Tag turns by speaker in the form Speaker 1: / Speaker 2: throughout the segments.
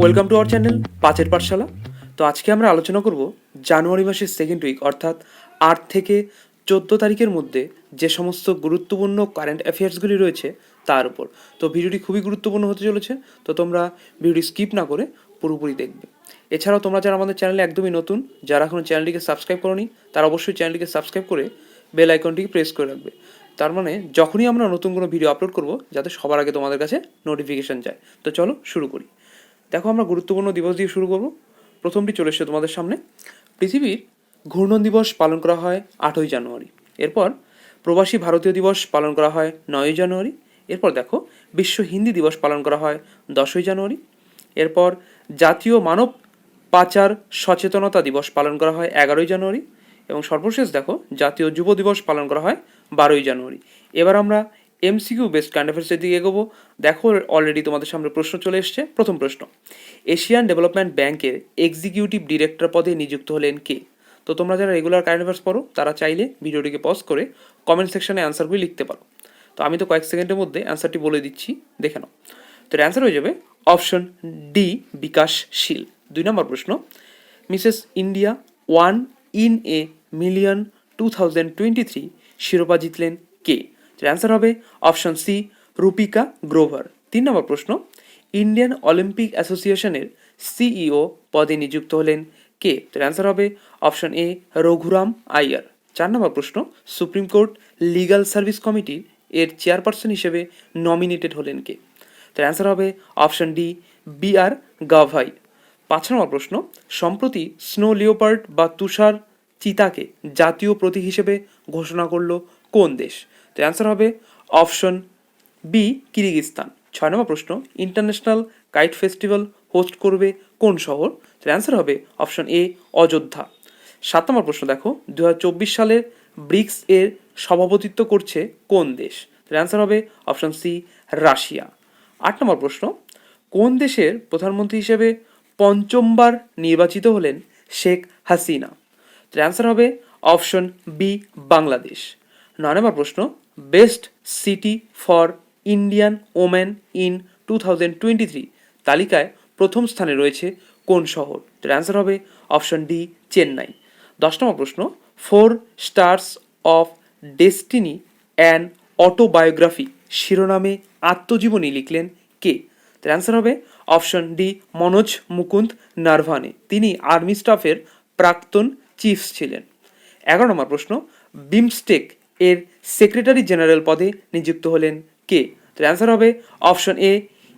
Speaker 1: Welcome to our channel পাঁচের পাঠশালা তো আজকে আমরা আলোচনা করব জানুয়ারি মাসের সেকেন্ড উইক অর্থাৎ আট থেকে চোদ্দ তারিখের মধ্যে যে সমস্ত গুরুত্বপূর্ণ কারেন্ট অ্যাফেয়ার্সগুলি রয়েছে তার উপর। তো ভিডিওটি খুবই গুরুত্বপূর্ণ হতে চলেছে, তো তোমরা ভিডিওটি স্কিপ না করে পুরোপুরি দেখবে। এছাড়াও তোমরা যারা আমাদের চ্যানেলে একদমই নতুন, যারা এখনও চ্যানেলটিকে সাবস্ক্রাইব করনি, তারা অবশ্যই চ্যানেলটিকে সাবস্ক্রাইব করে বেল আইকনটিকে প্রেস করে রাখবে। তার মানে যখনই আমরা নতুন কোনো ভিডিও আপলোড করব, যাতে সবার আগে তোমাদের কাছে নোটিফিকেশন যায়। তো চলো শুরু করি। দেখো, আমরা গুরুত্বপূর্ণ দিবস দিয়ে শুরু করব। প্রথমটি চলে এসছে তোমাদের সামনে। পৃথিবীর ঘূর্ণন দিবস পালন করা হয় আটই জানুয়ারি। এরপর প্রবাসী ভারতীয় দিবস পালন করা হয় নয়ই জানুয়ারি। এরপর দেখো, বিশ্ব হিন্দি দিবস পালন করা হয় দশই জানুয়ারি। এরপর জাতীয় মানব পাচার সচেতনতা দিবস পালন করা হয় এগারোই জানুয়ারি। এবং সর্বশেষ দেখো, জাতীয় যুব দিবস পালন করা হয় বারোই জানুয়ারি। এবার আমরা এমসিকিউ বেস্ট কারেন্ট অ্যাফেয়ার্সের দিকে এগোবো। দেখো অলরেডি তোমাদের সামনে প্রশ্ন চলে এসছে। প্রথম প্রশ্ন এশিয়ান ডেভেলপমেন্ট ব্যাংকের এক্সিকিউটিভ ডিরেক্টর পদে নিযুক্ত হলেন কে? তো তোমরা যারা রেগুলার কারেন্ট অ্যাফেয়ার্স পড়ো, তারা চাইলে ভিডিওটিকে পজ করে কমেন্ট সেকশনে অ্যান্সারগুলি লিখতে পারো। তো আমি তো কয়েক সেকেন্ডের মধ্যে অ্যান্সারটি বলে দিচ্ছি, দেখে নাও। তো অ্যান্সার হয়ে যাবে অপশন ডি বিকাশশীল দুই নম্বর প্রশ্ন Mrs India one in a million two thousand twenty three শিরোপা জিতলেন কে? অ্যান্সার হবে অপশন সি রূপিকা গ্রোভার তিন নম্বর প্রশ্ন ইন্ডিয়ান অলিম্পিক অ্যাসোসিয়েশনের সিইও পদে নিযুক্ত হলেন কে? তার অ্যান্সার হবে অপশন এ রঘুরাম আইয়ার চার নম্বর প্রশ্ন supreme court legal service committee এর চেয়ারপারসন হিসেবে নমিনেটেড হলেন কে? তার অ্যান্সার হবে option D B R Gavai পাঁচ নম্বর প্রশ্ন, সম্প্রতি স্নো লিওপার্ড বা তুষার চিতাকে জাতীয় প্রতীক হিসেবে ঘোষণা করল কোন দেশ? তো অ্যান্সার হবে অপশন বি কিরগিস্তান ছয় নম্বর প্রশ্ন ইন্টারন্যাশনাল কাইট ফেস্টিভ্যাল হোস্ট করবে কোন শহর? তো অ্যান্সার হবে অপশন এ অযোধ্যা। সাত নম্বর প্রশ্ন দেখো দু সালের ব্রিক্স এর সভাপতিত্ব করছে কোন দেশ? তো অ্যান্সার হবে অপশন সি রাশিয়া। আট নম্বর প্রশ্ন, কোন দেশের প্রধানমন্ত্রী হিসেবে পঞ্চমবার নির্বাচিত হলেন শেখ হাসিনা? তো অ্যান্সার হবে অপশন বি বাংলাদেশ। নয় নম্বর প্রশ্ন best city for Indian women in two thousand twenty three. তালিকায় প্রথম স্থানে রয়েছে কোন শহর? তো অ্যান্সার হবে অপশন ডি চেন্নাই। দশ নম্বর প্রশ্ন four stars of destiny and autobiography শিরোনামে আত্মজীবনী লিখলেন কে? তার অ্যান্সার হবে অপশন ডি মনোজ মুকুন্দ নারভানে। তিনি আর্মি স্টাফের প্রাক্তন চিফস ছিলেন। এগারো নম্বর প্রশ্ন, বিমস্টেক এর সেক্রেটারি জেনারেল পদে নিযুক্ত হলেন কে? তার অ্যান্সার হবে অপশন এ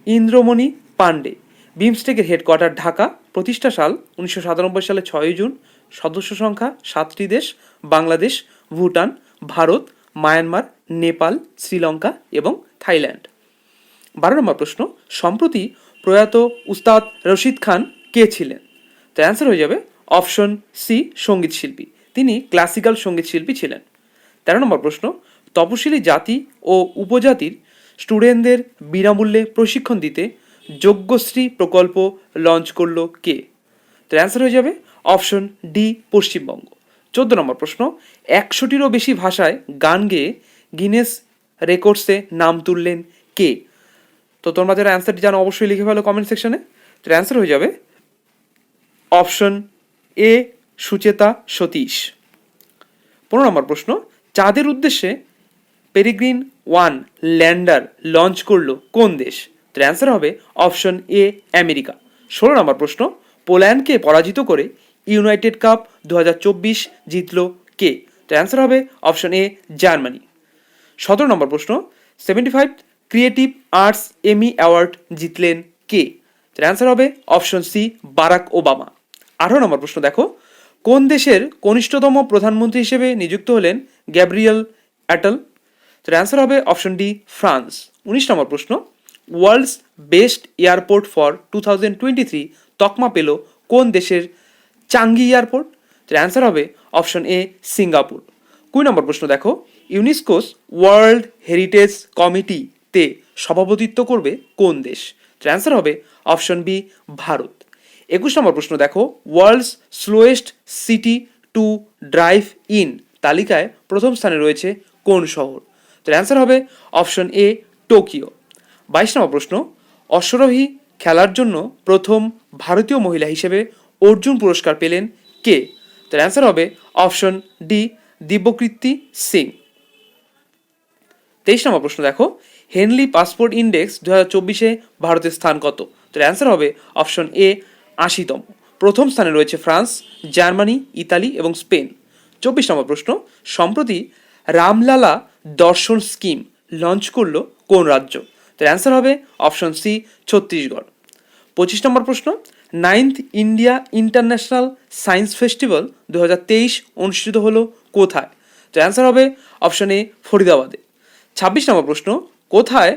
Speaker 1: ইন্দ্রমণি পাণ্ডে। বিমস্টেকের হেডকোয়ার্টার ঢাকা, প্রতিষ্ঠা সাল উনিশশো সাতানব্বই সালে ছয়ই জুন। সদস্য সংখ্যা সাতটি দেশ, বাংলাদেশ, ভুটান, ভারত, মায়ানমার, নেপাল, শ্রীলঙ্কা এবং থাইল্যান্ড। বারো নম্বর প্রশ্ন, সম্প্রতি প্রয়াত উস্তাদ রশিদ খান কে ছিলেন? তার অ্যান্সার হয়ে যাবে অপশন সি সংগীত শিল্পী তিনি ক্লাসিক্যাল সংগীত শিল্পী ছিলেন। তেরো নম্বর প্রশ্ন, তপশিলি জাতি ও উপজাতির স্টুডেন্টদের বিনামূল্যে প্রশিক্ষণ দিতে যোগ্যশ্রী প্রকল্প লঞ্চ করল কে? তো অ্যান্সার হয়ে যাবে অপশন ডি পশ্চিমবঙ্গ। চোদ্দ নম্বর প্রশ্ন, একশোটিরও বেশি ভাষায় গান গেয়ে গিনেস রেকর্ডসে নাম তুললেন কে? তো তোমরা যারা অ্যান্সারটি জানো অবশ্যই লিখে ফেলো কমেন্ট সেকশনে তো অ্যান্সার হয়ে যাবে অপশন এ সুচেতা সতীশ। পনেরো নম্বর প্রশ্ন চাঁদের উদ্দেশ্যে পেরিগ্রিন ওয়ান ল্যান্ডার লঞ্চ করল কোন দেশ? তো অ্যান্সার হবে অপশন এ আমেরিকা ষোলো নম্বর প্রশ্ন, পোল্যান্ডকে পরাজিত করে ইউনাইটেড কাপ দু জিতল কে? তো অ্যান্সার হবে অপশন এ জার্মানি সতেরো নম্বর প্রশ্ন seventy five creative arts Emmy award জিতলেন কে? তার অ্যান্সার হবে অপশন সি বারাক ওবামা আঠারো নম্বর প্রশ্ন দেখো কোন দেশের কনিষ্ঠতম প্রধানমন্ত্রী হিসেবে নিযুক্ত হলেন গ্যাব্রিয়েল অ্যাটল? তার অ্যান্সার হবে অপশন ডি ফ্রান্স উনিশ নম্বর প্রশ্ন world's best airport for two thousand twenty three তকমা পেল কোন দেশের চাঙ্গি এয়ারপোর্ট তার অ্যান্সার হবে অপশন এ সিঙ্গাপুর। কুড়ি নম্বর প্রশ্ন দেখো ইউনেস্কোস ওয়ার্ল্ড হেরিটেজ কমিটিতে সভাপতিত্ব করবে কোন দেশ? তার অ্যান্সার হবে অপশন বি ভারত। একুশ নম্বর প্রশ্ন, দেখো world's slowest city to drive in তালিকায় প্রথম স্থানে রয়েছে কোন শহর? তার অ্যান্সার হবে অপশন এ টোকিও বাইশ নম্বর প্রশ্ন, অশ্বরোহী খেলার জন্য প্রথম ভারতীয় মহিলা হিসেবে অর্জুন পুরস্কার পেলেন কে? তার অ্যান্সার হবে অপশন ডি দিব্যকীর্তি সিং। তেইশ নম্বর প্রশ্ন, দেখো হেনলি পাসপোর্ট ইন্ডেক্স দু হাজার চব্বিশে ভারতের স্থান কত? তো অ্যান্সার হবে অপশন এ আশিতম। প্রথম স্থানে রয়েছে ফ্রান্স, জার্মানি, ইতালি এবং স্পেন। চব্বিশ নম্বর প্রশ্ন, সম্প্রতি রামলালা দর্শন স্কিম লঞ্চ করল কোন রাজ্য? তার অ্যান্সার হবে অপশন সি, ছত্তিশগড়। পঁচিশ নম্বর প্রশ্ন, ninth India international science festival দু হাজার তেইশ অনুষ্ঠিত হলো কোথায়? তো অ্যান্সার হবে অপশন এ, ফরিদাবাদে। ছাব্বিশ নম্বর প্রশ্ন, কোথায়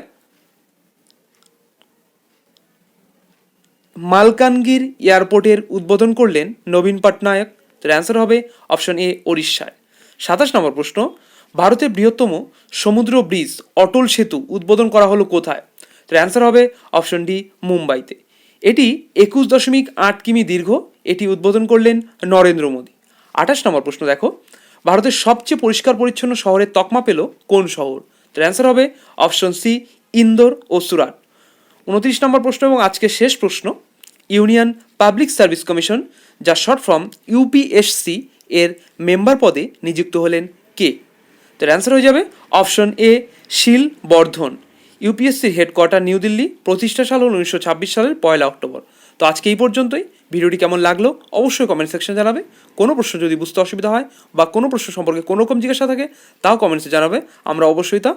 Speaker 1: মালকানগির এয়ারপোর্টের উদ্বোধন করলেন নবীন পটনায়ক। তার অ্যান্সার হবে অপশন এ ওড়িশায়। সাতাশ নম্বর প্রশ্ন, ভারতের বৃহত্তম সমুদ্র ব্রিজ অটল সেতু উদ্বোধন করা হলো কোথায়? তার অ্যান্সার হবে অপশন ডি মুম্বাইতে। এটি একুশ দশমিক আট কিমি দীর্ঘ, এটি উদ্বোধন করলেন নরেন্দ্র মোদী। আঠাশ নম্বর প্রশ্ন দেখো, ভারতের সবচেয়ে পরিষ্কার পরিচ্ছন্ন শহরের তকমা পেল কোন শহর? তার অ্যান্সার হবে অপশন সি ইন্দোর ও সুরাট। উনত্রিশ নম্বর প্রশ্ন এবং আজকের শেষ প্রশ্ন ইউনিয়ন পাবলিক সার্ভিস কমিশন, যা শর্ট ফর্ম ইউপিএসসি এর মেম্বার পদে নিযুক্ত হলেন কে? তার অ্যান্সার হয়ে যাবে অপশন এ, শিল বর্ধন। ইউপিএসসির হেডকোয়ার্টার নিউ দিল্লি, প্রতিষ্ঠা সাল হল উনিশশো ছাব্বিশ সালের পয়লা অক্টোবর। তো আজকে এই পর্যন্তই। ভিডিওটি কেমন লাগল অবশ্যই কমেন্ট সেকশনে জানাবে। কোনো প্রশ্ন যদি বুঝতে অসুবিধা হয় বা কোনো প্রশ্ন সম্পর্কে কোনো রকম জিজ্ঞাসা থাকে, তাও কমেন্টসে জানাবে। আমরা অবশ্যই তা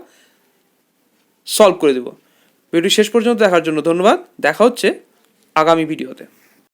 Speaker 1: সলভ করে দেব। ভিডিও শেষ পর্যন্ত দেখার জন্য ধন্যবাদ। দেখা হচ্ছে আগামী ভিডিওতে।